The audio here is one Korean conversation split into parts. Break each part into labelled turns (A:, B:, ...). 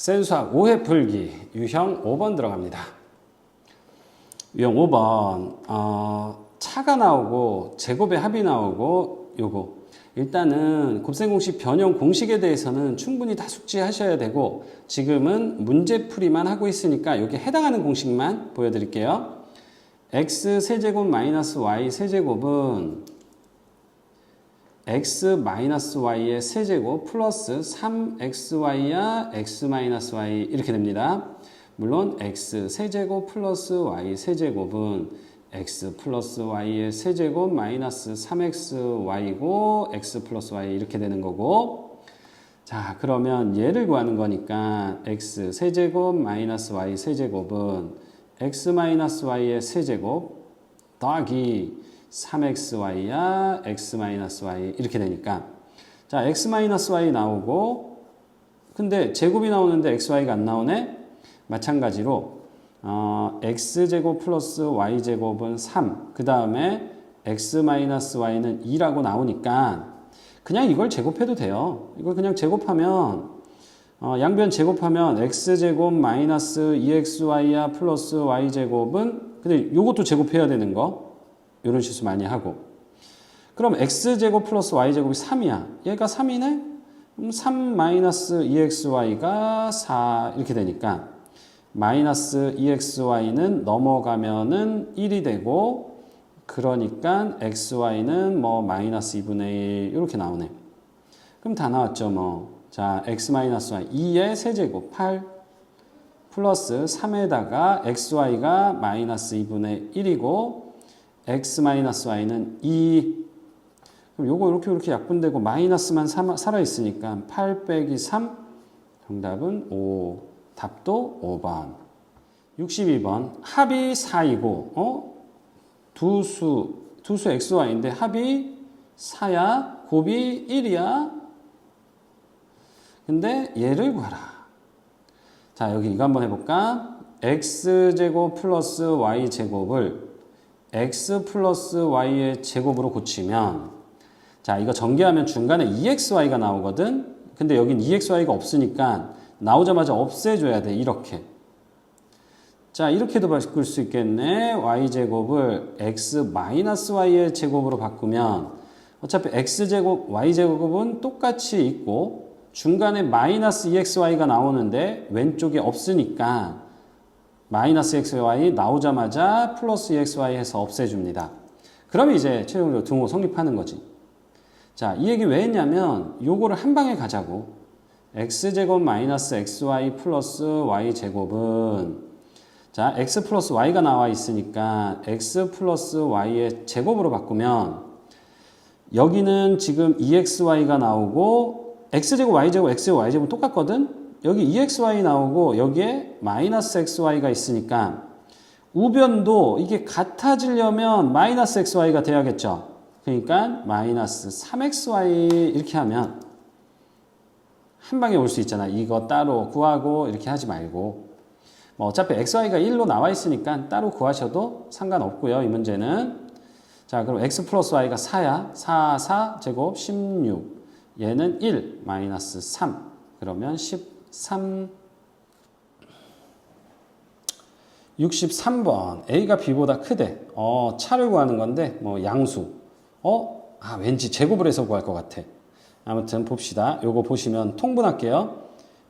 A: 센수학 5회 풀기 유형 5번 들어갑니다. 유형 5번 어, 차가 나오고 제곱의 합이 나오고 요거 일단은 곱셈공식 변형 공식에 대해서는 충분히 다 숙지하셔야 되고 지금은 문제풀이만 하고 있으니까 여기 해당하는 공식만 보여드릴게요. x 세제곱 마이너스 y 세제곱은 x 마이너스 y의 세제곱 플러스 3xy야 x 마이너스 y 이렇게 됩니다. 물론 x 세제곱 플러스 y 세제곱은 x 플러스 y의 세제곱 마이너스 3xy고 x 플러스 y 이렇게 되는 거고 자 그러면 얘를 구하는 거니까 x 세제곱 마이너스 y 세제곱은 x 마이너스 y의 세제곱 더하기 3xy야 x 마이너스 y 이렇게 되니까 자 x 마이너스 y 나오고 근데 제곱이 나오는데 xy가 안 나오네 마찬가지로 어, x제곱 플러스 y제곱은 3. 그 다음에 x 마이너스 y는 2라고 나오니까 그냥 이걸 제곱해도 돼요. 이걸 그냥 제곱하면 어, 양변 제곱하면 x제곱 마이너스 2xy야 플러스 y제곱은 근데 요것도 제곱해야 되는 거 이런 실수 많이 하고 그럼 x제곱 플러스 y제곱이 3이야. 얘가 3이네? 그럼 3 마이너스 2xy가 4 이렇게 되니까 마이너스 2xy는 넘어가면은 1이 되고 그러니까 xy는 뭐 마이너스 2분의 1 이렇게 나오네. 그럼 다 나왔죠 뭐. 자 x 마이너스 y 2의 세제곱 8 플러스 3에다가 xy가 마이너스 2분의 1이고 x 마이너스 y는 2 그럼 요거 이렇게 이렇게 약분되고 마이너스만 살아 있으니까 8 빼기 3 정답은 5 답도 5번. 62번. 합이 4이고, 어? 두 수, 두수 xy인데 합이 4야, 곱이 1이야. 근데 얘를 구하라. 자, 여기 이거 한번 해볼까? x제곱 플러스 y제곱을 x 플러스 y의 제곱으로 고치면 자, 이거 전개하면 중간에 2xy가 나오거든? 근데 여긴 2xy가 없으니까 나오자마자 없애줘야 돼. 이렇게. 자, 이렇게도 바꿀 수 있겠네. y제곱을 x-y의 제곱으로 바꾸면 어차피 x제곱, y제곱은 똑같이 있고 중간에 마이너스 2xy가 나오는데 왼쪽에 없으니까 마이너스 xy 나오자마자 플러스 2xy 해서 없애줍니다. 그럼 이제 최종적으로 등호 성립하는 거지. 자, 이 얘기 왜 했냐면 요거를 한 방에 가자고. x제곱 마이너스 xy 플러스 y제곱은 자 x 플러스 y가 나와 있으니까 x 플러스 y의 제곱으로 바꾸면 여기는 지금 2xy가 나오고 x제곱 y제곱 x제곱 y제곱 똑같거든 여기 2xy 나오고 여기에 마이너스 xy가 있으니까 우변도 이게 같아지려면 마이너스 xy가 돼야겠죠 그러니까 마이너스 3xy 이렇게 하면 한 방에 올 수 있잖아. 이거 따로 구하고 이렇게 하지 말고. 뭐 어차피 xy가 1로 나와 있으니까 따로 구하셔도 상관없고요. 이 문제는. 자, 그럼 x 플러스 y가 4야. 4, 4 제곱 16. 얘는 1 마이너스 3. 그러면 13. 63번 a가 b보다 크대. 어, 차를 구하는 건데 뭐 양수. 어? 아, 왠지 제곱을 해서 구할 것 같아. 아무튼 봅시다. 요거 보시면 통분할게요.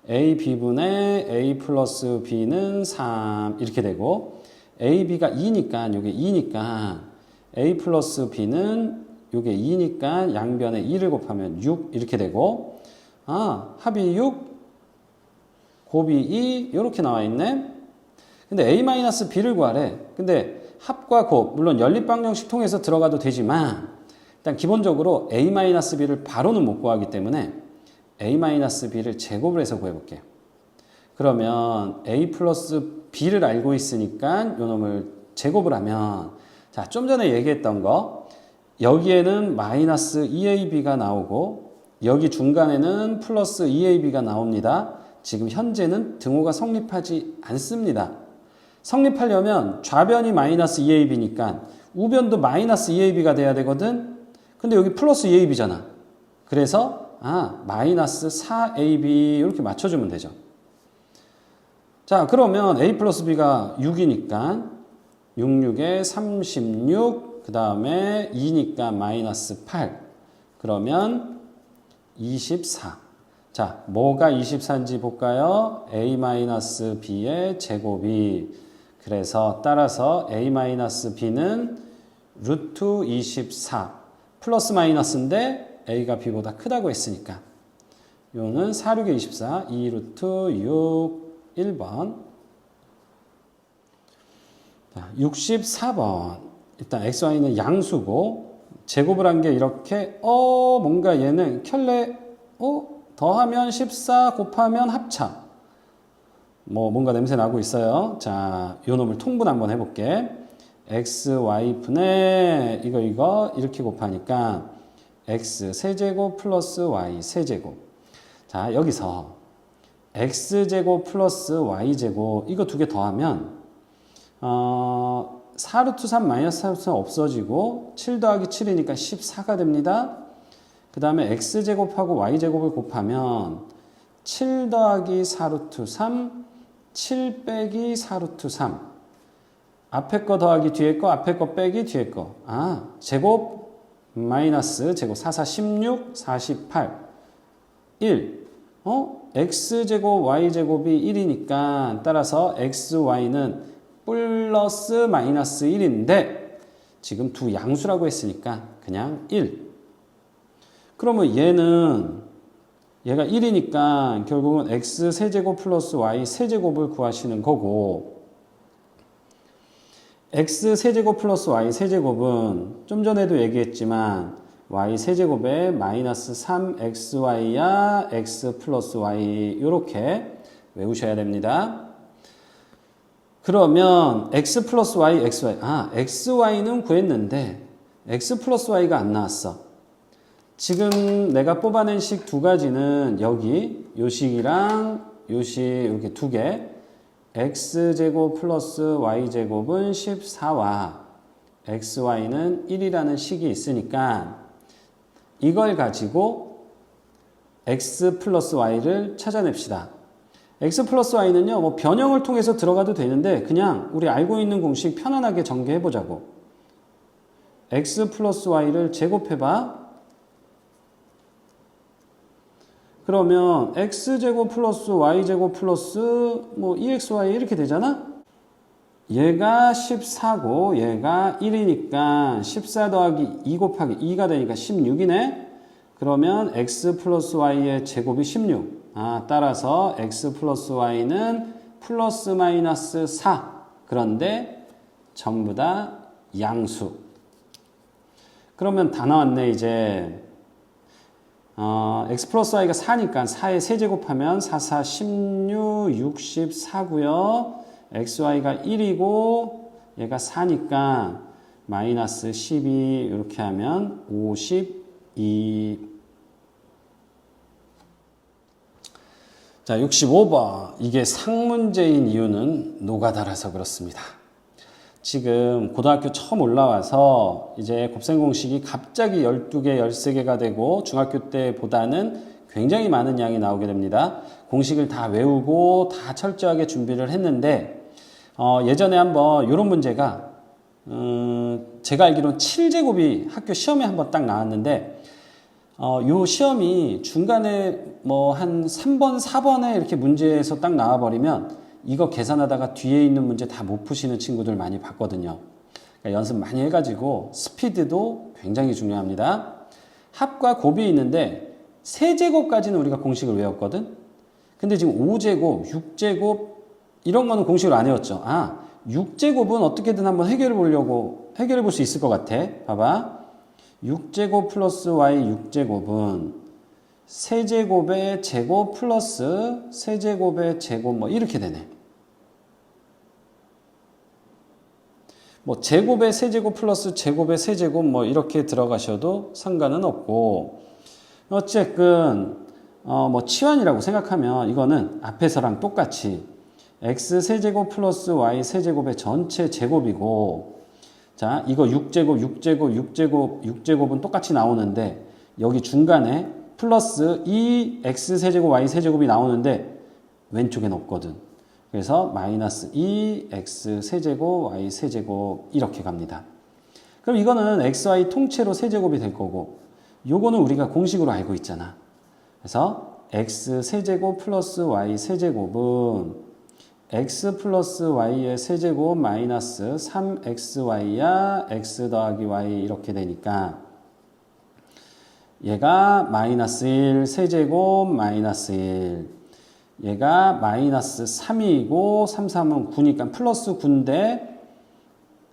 A: a, b분의 a 플러스 b는 3 이렇게 되고 a, b가 2니까 요게 2니까 a 플러스 b는 요게 2니까 양변에 2를 곱하면 6 이렇게 되고 아 합이 6 곱이 2 이렇게 나와 있네. 근데 a 마이너스 b를 구하래. 근데 합과 곱 물론 연립방정식 통해서 들어가도 되지만 일단 기본적으로 a-b를 바로는 못 구하기 때문에 a-b를 제곱을 해서 구해볼게요. 그러면 a 플러스 b를 알고 있으니까 요 놈을 제곱을 하면 자, 좀 전에 얘기했던 거 여기에는 마이너스 2ab가 나오고 여기 중간에는 플러스 2ab가 나옵니다. 지금 현재는 등호가 성립하지 않습니다. 성립하려면 좌변이 마이너스 2ab니까 우변도 마이너스 2ab가 돼야 되거든. 근데 여기 플러스 2ab잖아. 그래서 아 마이너스 4ab 이렇게 맞춰주면 되죠. 자, 그러면 a 플러스 b가 6이니까 6, 6에 36, 그 다음에 2니까 마이너스 8. 그러면 24. 자, 뭐가 24인지 볼까요? a 마이너스 b의 제곱이. 그래서 따라서 a 마이너스 b는 루트 24 플러스 마이너스인데 a가 b보다 크다고 했으니까 요는 4, 6에 24, 2 루트 6, 1번. 자, 64번. 일단 xy는 양수고 제곱을 한 게 이렇게 어 뭔가 얘는 켤레 어 더하면 14 곱하면 합차 뭐 뭔가 냄새 나고 있어요. 자, 요 놈을 통분 한번 해볼게. x y 분의 이거 이거 이렇게 곱하니까 x 세제곱 플러스 y 세제곱. 자, 여기서 x제곱 플러스 y제곱 이거 두 개 더하면 어 4루트 3 마이너스 4루트 3 없어지고 7 더하기 7이니까 14가 됩니다. 그 다음에 x제곱하고 y제곱을 곱하면 7 더하기 4루트 3, 7 빼기 4루트 3. 앞에 거 더하기 뒤에 거, 앞에 거 빼기 뒤에 거. 아, 제곱 마이너스 제곱 4, 4, 16, 48. 1. 어? x제곱 y제곱이 1이니까 따라서 xy는 플러스 마이너스 1인데 지금 두 양수라고 했으니까 그냥 1. 그러면 얘는 얘가 1이니까 결국은 x 세제곱 플러스 y 세제곱을 구하시는 거고 x 세제곱 플러스 y 세제곱은 좀 전에도 얘기했지만 y 세제곱에 마이너스 3xy야 x 플러스 y 이렇게 외우셔야 됩니다. 그러면 x 플러스 y, xy. 아, xy는 구했는데 x 플러스 y가 안 나왔어. 지금 내가 뽑아낸 식 두 가지는 여기 요 식이랑 요 식 이렇게 두 개. x제곱 플러스 y제곱은 14와 xy는 1이라는 식이 있으니까 이걸 가지고 x 플러스 y를 찾아냅시다. x 플러스 y는요, 뭐 변형을 통해서 들어가도 되는데 그냥 우리 알고 있는 공식 편안하게 전개해 보자고. x 플러스 y를 제곱해봐. 그러면 x제곱 플러스 y제곱 플러스 뭐 2xy 이렇게 되잖아? 얘가 14고 얘가 1이니까 14 더하기 2 곱하기 2가 되니까 16이네? 그러면 x 플러스 y의 제곱이 16. 아, 따라서 x 플러스 y는 플러스 마이너스 4. 그런데 전부 다 양수. 그러면 다 나왔네, 이제. 어, x 플러스 y가 4니까 4의 세제곱하면 4, 4, 16, 64고요. xy가 1이고 얘가 4니까 마이너스 12 이렇게 하면 52 자, 65번. 이게 상문제인 이유는 노가다라서 그렇습니다. 지금 고등학교 처음 올라와서 이제 곱셈 공식이 갑자기 12개, 13개가 되고 중학교 때보다는 굉장히 많은 양이 나오게 됩니다. 공식을 다 외우고 다 철저하게 준비를 했는데 어, 예전에 한번 이런 문제가 음, 제가 알기로는 7제곱이 학교 시험에 한번 딱 나왔는데 어, 요 시험이 중간에 뭐 한 3번, 4번에 이렇게 문제에서 딱 나와버리면 이거 계산하다가 뒤에 있는 문제 다 못 푸시는 친구들 많이 봤거든요. 그러니까 연습 많이 해가지고 스피드도 굉장히 중요합니다. 합과 곱이 있는데 세제곱까지는 우리가 공식을 외웠거든. 근데 지금 5제곱, 6제곱 이런 거는 공식을 안 외웠죠. 아, 6제곱은 어떻게든 한번 해결해 보려고 해결해 볼 수 있을 것 같아. 봐봐. 6제곱 플러스 y 6제곱은 세제곱의 제곱 플러스 세제곱의 제곱 뭐 이렇게 되네. 뭐 제곱의 세제곱 플러스 제곱의 세제곱 뭐 이렇게 들어가셔도 상관은 없고 어쨌든 어 뭐 치환이라고 생각하면 이거는 앞에서랑 똑같이 x 세제곱 플러스 y 세제곱의 전체 제곱이고 자 이거 6제곱 6제곱 6제곱 6제곱은 똑같이 나오는데 여기 중간에 플러스 2x 세제곱 y 세제곱이 나오는데 왼쪽엔 없거든. 그래서 마이너스 2x 세제곱 y 세제곱 이렇게 갑니다. 그럼 이거는 xy 통째로 세제곱이 될 거고 요거는 우리가 공식으로 알고 있잖아. 그래서 x 세제곱 플러스 y 세제곱은 x 플러스 y의 세제곱 마이너스 3xy야 x 더하기 y 이렇게 되니까 얘가 마이너스 1 세제곱 마이너스 1 얘가 마이너스 3이고 3, 3은 9니까 플러스 9인데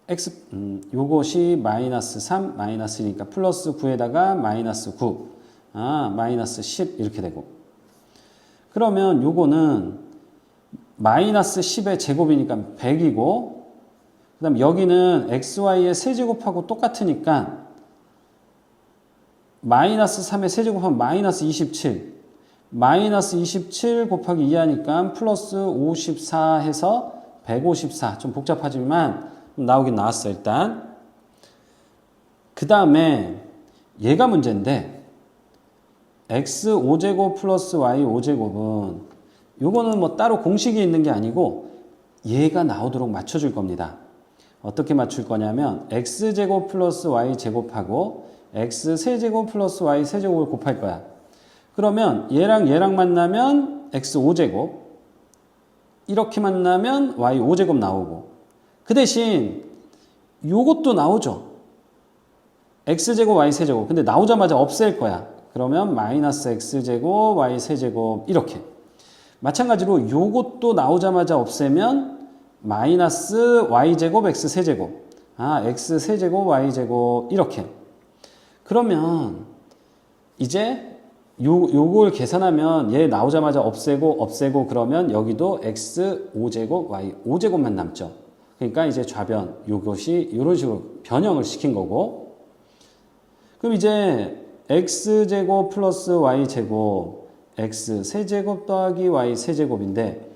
A: x 음, 요것이 마이너스 3 마이너스니까 플러스 9에다가 마이너스 9 아, 마이너스 10 이렇게 되고. 그러면 요거는 마이너스 10의 제곱이니까 100이고 그 다음 여기는 xy의 세제곱하고 똑같으니까 마이너스 3의 세제곱하면 마이너스 27 마이너스 27 곱하기 2 하니까 플러스 54 해서 154 좀 복잡하지만 나오긴 나왔어 일단. 그 다음에 얘가 문제인데 x 5제곱 플러스 y 5제곱은 요거는 뭐 따로 공식이 있는 게 아니고 얘가 나오도록 맞춰줄 겁니다. 어떻게 맞출 거냐면 x제곱 플러스 y제곱하고 x 세제곱 플러스 y 세제곱을 곱할 거야. 그러면 얘랑 얘랑 만나면 x 5제곱 이렇게 만나면 y 5제곱 나오고 그 대신 요것도 나오죠. x제곱 y 세제곱 근데 나오자마자 없앨 거야. 그러면 마이너스 x제곱 y 세제곱 이렇게 마찬가지로 요것도 나오자마자 없애면 마이너스 y제곱 x 세제곱 아 x 세제곱 y제곱 이렇게 그러면 이제 요, 요걸 계산하면 얘 나오자마자 없애고 없애고 그러면 여기도 x 5제곱 y 5제곱만 남죠. 그러니까 이제 좌변 요것이 이런 식으로 변형을 시킨 거고. 그럼 이제 x제곱 플러스 y제곱 x 세제곱 더하기 y 세제곱인데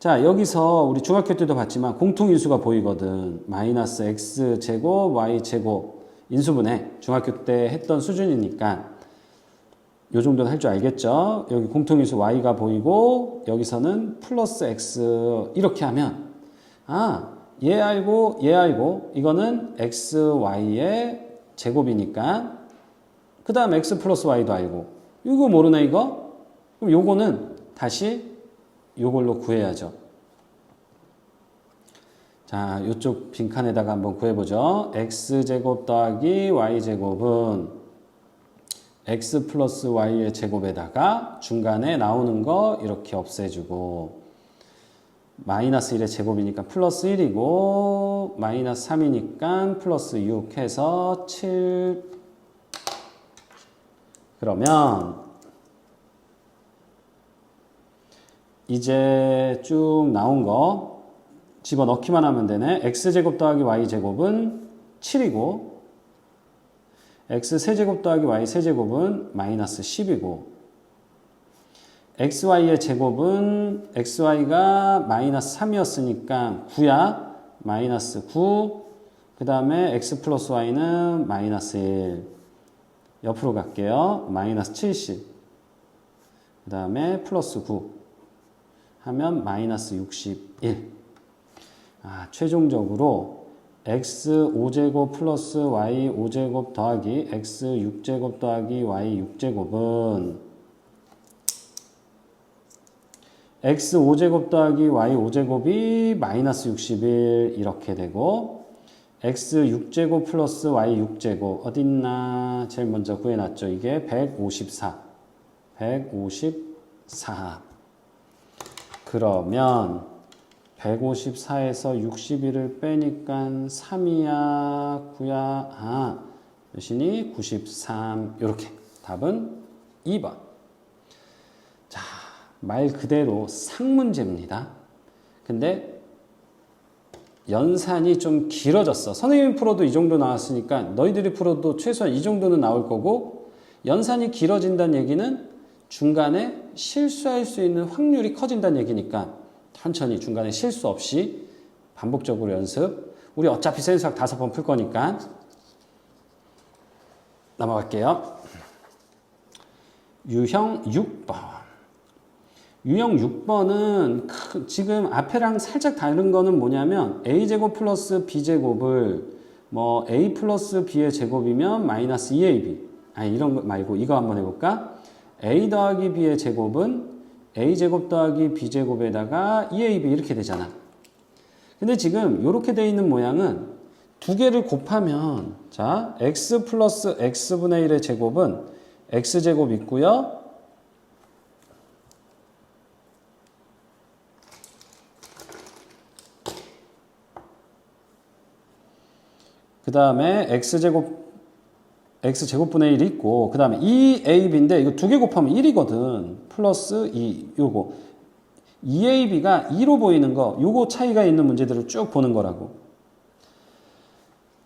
A: 자 여기서 우리 중학교 때도 봤지만 공통인수가 보이거든. 마이너스 x제곱 y제곱 인수분해 중학교 때 했던 수준이니까 요 정도는 할 줄 알겠죠 여기 공통인수 y가 보이고 여기서는 플러스 x 이렇게 하면 아 얘 알고 얘 알고 이거는 xy의 제곱이니까 그 다음 x 플러스 y도 알고 이거 모르네 이거? 그럼 요거는 다시 요걸로 구해야죠. 자, 이쪽 빈칸에다가 한번 구해보죠. x제곱 더하기 y제곱은 x 플러스 y의 제곱에다가 중간에 나오는 거 이렇게 없애주고 마이너스 1의 제곱이니까 플러스 1이고 마이너스 3이니까 플러스 6 해서 7 그러면 이제 쭉 나온 거 집어넣기만 하면 되네. x제곱 더하기 y제곱은 7이고 x 세제곱 더하기 y 세제곱은 마이너스 10이고 xy의 제곱은 xy가 마이너스 3이었으니까 9야 마이너스 9. 그 다음에 x 플러스 y는 마이너스 1. 옆으로 갈게요. 마이너스 70. 그 다음에 플러스 9. 하면 마이너스 61. 아, 최종적으로 x 5제곱 플러스 y 5제곱 더하기 x 6제곱 더하기 y 6제곱은 x 5제곱 더하기 y 5제곱이 마이너스 61 이렇게 되고 x 6제곱 플러스 y 6제곱 어딨나? 제일 먼저 구해놨죠. 이게 154 154 그러면 154에서 61을 빼니까 3이야 9야 아 몇이니? 93 이렇게. 답은 2번. 자 말 그대로 상문제입니다. 근데 연산이 좀 길어졌어. 선생님이 풀어도 이 정도 나왔으니까 너희들이 풀어도 최소한 이 정도는 나올 거고 연산이 길어진다는 얘기는 중간에 실수할 수 있는 확률이 커진다는 얘기니까 천천히 중간에 실수 없이 반복적으로 연습. 우리 어차피 센수학 다섯 번 풀 거니까 넘어갈게요. 유형 6번. 유형 6번은 크- 지금 앞에랑 살짝 다른 거는 뭐냐면 a제곱 플러스 b제곱을 뭐 a 플러스 b의 제곱이면 마이너스 2ab 아니 이런 거 말고 이거 한번 해볼까? a 더하기 b의 제곱은 a제곱 더하기 b제곱에다가 2ab 이렇게 되잖아. 근데 지금 이렇게 돼 있는 모양은 두 개를 곱하면 자 x 플러스 x분의 1의 제곱은 x제곱 있고요. 그 다음에 x제곱 x제곱분의 1이 있고 그 다음에 2ab인데 이거 두 개 곱하면 1이거든. 플러스 2 요거. 2ab가 2로 보이는 거 요거 차이가 있는 문제들을 쭉 보는 거라고.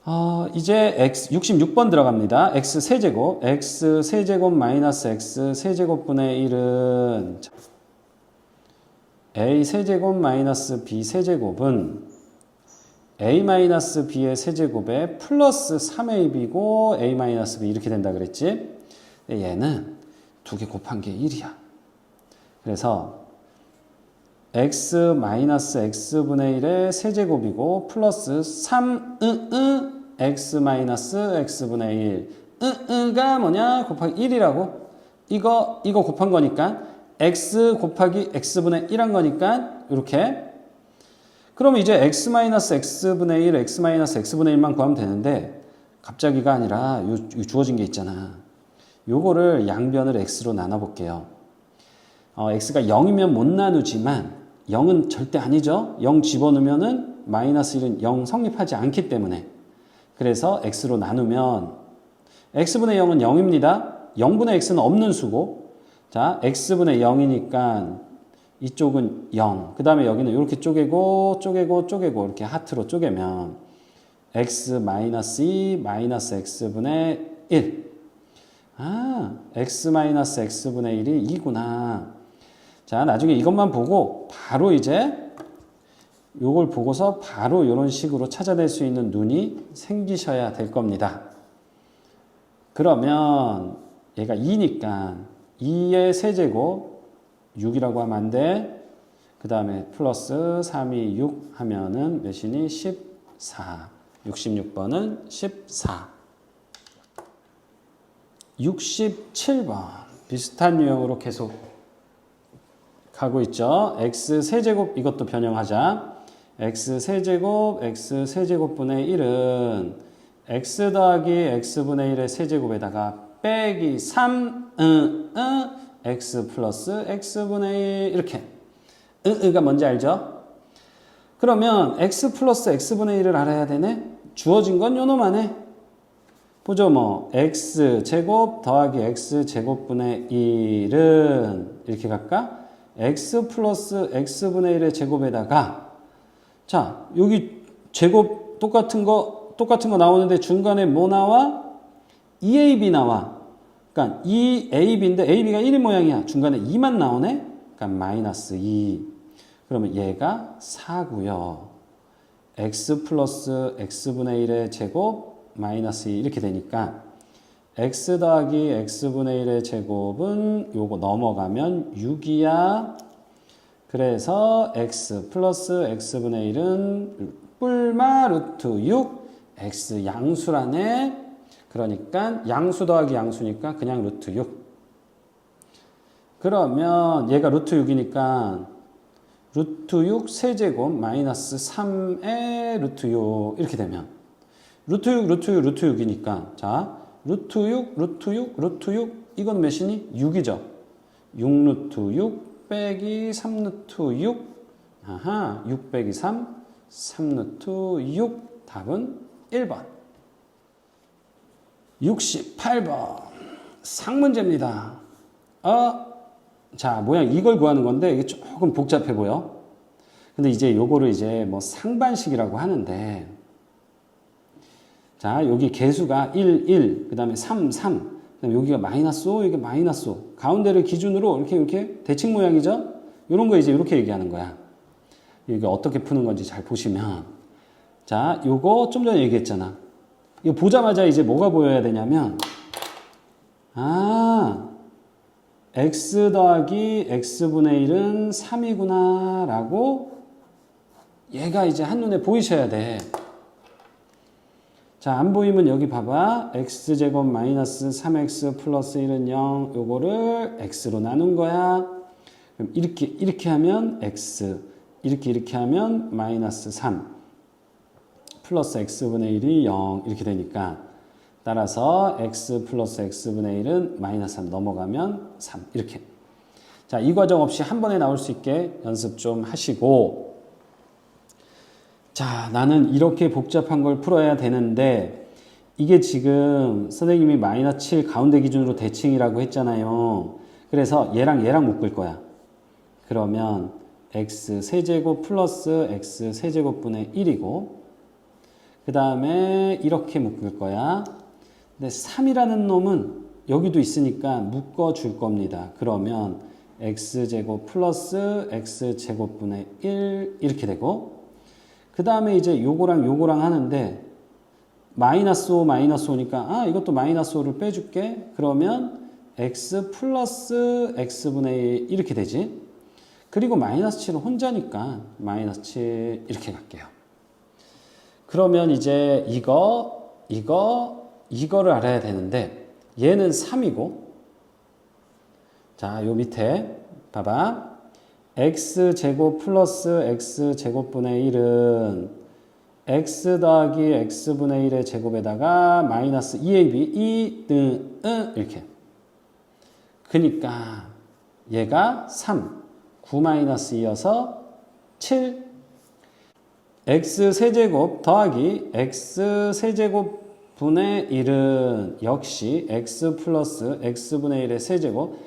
A: 어, 이제 x 66번 들어갑니다. X 세제곱. X 세제곱 마이너스 x 세제곱분의 1은 a 세제곱 마이너스 b 세제곱은 a-b의 세제곱에 플러스 3ab이고 a-b 이렇게 된다 그랬지? 얘는 두 개 곱한 게 1이야. 그래서 x-x분의 1의 세제곱이고 플러스 3 으, 으, x-x분의 1 으, 으가 뭐냐? 곱하기 1이라고 이거 이거 곱한 거니까 x 곱하기 x분의 1 한 거니까 이렇게 그럼 이제 x-x분의 1, x-x분의 1만 구하면 되는데 갑자기가 아니라 요, 요 주어진 게 있잖아. 요거를 양변을 x로 나눠 볼게요. 어, x가 0이면 못 나누지만 0은 절대 아니죠. 0 집어넣으면은 마이너스 1은 0 성립하지 않기 때문에 그래서 x로 나누면 x분의 0은 0입니다. 0분의 x는 없는 수고 자 x분의 0이니까 이쪽은 0. 그 다음에 여기는 이렇게 쪼개고, 쪼개고, 쪼개고, 이렇게 하트로 쪼개면, x 마이너스 2 마이너스 x분의 1. 아, x 마이너스 x분의 1이 2구나. 자, 나중에 이것만 보고, 바로 이제, 요걸 보고서 바로 이런 식으로 찾아낼 수 있는 눈이 생기셔야 될 겁니다. 그러면, 얘가 2니까, 2의 세제곱, 6이라고 하면 안 돼. 그 다음에 플러스 3이 6 하면은 몇이니? 14. 66번은 14. 67번. 비슷한 유형으로 계속 가고 있죠. x 세제곱 이것도 변형하자. x 세제곱 x 세제곱분의 1은 x 더하기 x분의 1의 세제곱에다가 빼기 3 응, 응, x 플러스 x분의 1 이렇게 으으가 뭔지 알죠? 그러면 x 플러스 x분의 1을 알아야 되네? 주어진 건 요놈만해 보죠 뭐 x 제곱 더하기 x 제곱분의 1은 이렇게 갈까? x 플러스 x분의 1의 제곱에다가 자 여기 제곱 똑같은 거 똑같은 거 나오는데 중간에 뭐 나와? 2ab 나와 그러니까 2ab인데 ab가 1인 모양이야. 중간에 2만 나오네. 그러니까 마이너스 2. 그러면 얘가 4고요. x 플러스 x분의 1의 제곱 마이너스 2 이렇게 되니까 x 더하기 x분의 1의 제곱은 요거 넘어가면 6이야. 그래서 x 플러스 x분의 1은 뿔마 루트 6 x 양수라네. 그러니까 양수 더하기 양수니까 그냥 루트 6. 그러면 얘가 루트 6이니까 루트 6 세제곱 마이너스 3의 루트 6 이렇게 되면 루트 6 루트 6 루트 6이니까 자 루트 6 루트 6 루트 6 이건 몇이니? 6이죠. 6 루트 6 빼기 3 루트 6 아하 6 빼기 3 3 루트 6 답은 1번 68번 상문제입니다. 어, 자 모양 이걸 구하는 건데 이게 조금 복잡해 보여. 근데 이제 요거를 이제 뭐 상반식이라고 하는데 자 여기 개수가 1, 1, 그 다음에 3, 3, 그다음에 여기가 마이너스 5, 이게 마이너스 5. 가운데를 기준으로 이렇게 이렇게 대칭 모양이죠. 이런 거 이제 이렇게 얘기하는 거야. 이게 어떻게 푸는 건지 잘 보시면 자 요거 좀 전에 얘기했잖아. 이거 보자마자 이제 뭐가 보여야 되냐면, 아, x 더하기 x분의 1은 3이구나 라고 얘가 이제 한눈에 보이셔야 돼. 자, 안 보이면 여기 봐봐. x제곱 마이너스 3x 플러스 1은 0. 요거를 x로 나눈 거야. 그럼 이렇게, 이렇게 하면 x. 이렇게, 이렇게 하면 마이너스 3. 플러스 x분의 1이 0. 이렇게 되니까. 따라서 x 플러스 x분의 1은 마이너스 3 넘어가면 3. 이렇게. 자, 이 과정 없이 한 번에 나올 수 있게 연습 좀 하시고. 자, 나는 이렇게 복잡한 걸 풀어야 되는데, 이게 지금 선생님이 마이너스 7 가운데 기준으로 대칭이라고 했잖아요. 그래서 얘랑 얘랑 묶을 거야. 그러면 x 세제곱 플러스 x 세제곱분의 1이고, 그 다음에 이렇게 묶을 거야. 근데 3이라는 놈은 여기도 있으니까 묶어 줄 겁니다. 그러면 x제곱 플러스 x제곱분의 1 이렇게 되고, 그 다음에 이제 요거랑 요거랑 하는데 마이너스 5 마이너스 5니까 아 이것도 마이너스 5를 빼줄게 그러면 x 플러스 x분의 1 이렇게 되지 그리고 마이너스 7은 혼자니까 마이너스 7 이렇게 갈게요 그러면 이제 이거 이거 이거를 알아야 되는데 얘는 3이고 자 요 밑에 봐봐. X제곱 플러스 x제곱분의 1은 x 더하기 x분의 1의 제곱에다가 마이너스 2ab 2등은 이렇게. 그니까 얘가 3 9 마이너스 2여서 7 x 세제곱 더하기 x 세제곱 분의 1은 역시 x 플러스 x분의 1의 세제곱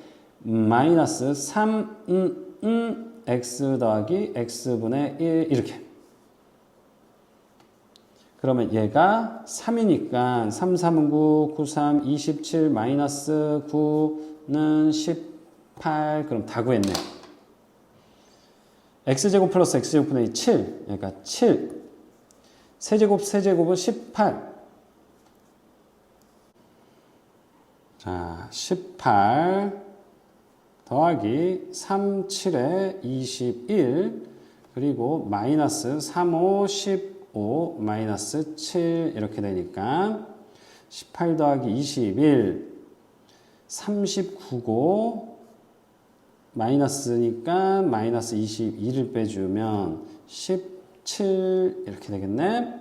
A: 마이너스 3 음, 음, x 더하기 x분의 1 이렇게. 그러면 얘가 3이니까 3, 3은 9, 9, 3, 27 마이너스 9는 18 그럼 다 구했네 x제곱 플러스 x제곱분의 2 7 그러니까 7 세제곱 세제곱은 18 자, 18 더하기 3, 7에 21 그리고 마이너스 3, 5, 15 마이너스 7 이렇게 되니까 18 더하기 21 39고 마이너스니까 마이너스 22를 빼주면 17 이렇게 되겠네